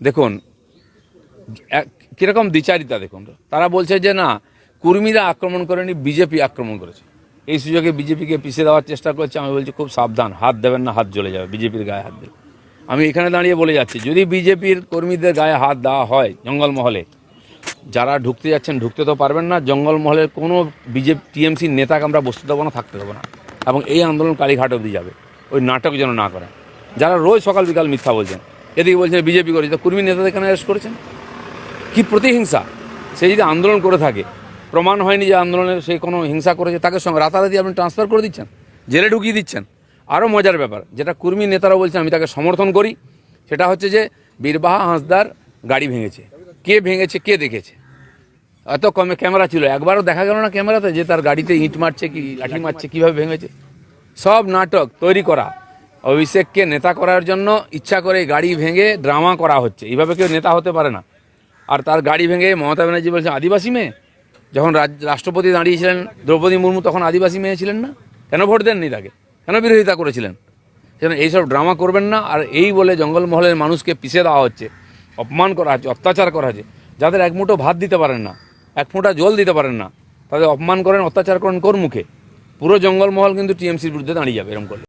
দেখুন কীরকম দ্বিচারিতা দেখুন। তারা বলছে যে না, কুর্মীরা আক্রমণ করেনি, বিজেপি আক্রমণ করেছে। এই সুযোগে বিজেপিকে পিছিয়ে দেওয়ার চেষ্টা করছে, আমি বলছি খুব সাবধান, হাত দেবেন না, হাত জ্বলে যাবে, বিজেপির গায়ে হাত দেবে আমি এখানে দাঁড়িয়ে বলে যাচ্ছি, যদি বিজেপির কর্মীদের গায়ে হাত দেওয়া হয় জঙ্গলমহলে যারা ঢুকতে যাচ্ছেন, ঢুকতে তো পারবেন না জঙ্গলমহলের কোনো বিজেপি টিএমসির নেতাকে আমরা বসতে দেবো না, থাকতে দেবো না। এবং এই আন্দোলন কালীঘাট অবধি যাবে, ওই নাটক যেন না করে যারা রোজ সকাল বিকাল মিথ্যা বলছেন এদিকে বলছেন বিজেপি করেছে। তো কর্মী নেতাদের কেন অ্যারেস্ট করেছেন? কি প্রতিহিংসা? সে যদি আন্দোলন করে থাকে, প্রমাণ হয়নি যে আন্দোলনে সে কোনো হিংসা করেছে, তাকে সঙ্গে রাতারাতি আপনি ট্রান্সফার করে দিচ্ছেন? জেলে ঢুকিয়ে দিচ্ছেন? আরও মজার ব্যাপার, যেটা কর্মী নেতারা বলছেন, আমি তাকে সমর্থন করি, সেটা হচ্ছে যে বীরবাহা হাঁসদার গাড়ি ভেঙেছে। কে ভেঙেছে, কে দেখেছে? এত কমে ক্যামেরা ছিল, একবারও দেখা গেল না ক্যামেরাতে যে তার গাড়িতে ইট মারছে কি, লাঠি মারছে, কীভাবে ভেঙেছে? সব নাটক তৈরি করা। অভিষেককে নেতা করার জন্য ইচ্ছা করে গাড়ি ভেঙে ড্রামা করা হচ্ছে। এইভাবে কেউ নেতা হতে পারে না। আর তার গাড়ি ভেঙে মমতা ব্যানার্জি বলছেন, আদিবাসী মেয়ে? যখন রাষ্ট্রপতি দাঁড়িয়েছিলেন, দ্রৌপদী মুর্মু তখন আদিবাসী মেয়ে ছিলেন না? কেন ভোট দেননি তাকে? কেন বিরোধিতা করেছিলেন? সেজন্য এইসব ড্রামা করবেন না। আর এই বলে জঙ্গলমহলের মানুষকে পিছিয়ে দেওয়া হচ্ছে, অপমান করা হচ্ছে, অত্যাচার করা হচ্ছে। যাদের এক মুঠো ভাত দিতে পারেন না, এক ফোঁটা জল দিতে পারেন না, তাদের অপমান করেন, অত্যাচার করেন কোন মুখে? পুরো জঙ্গলমহল কিন্তু টিএমসির বিরুদ্ধে দাঁড়িয়ে যাবে এরকম করলে।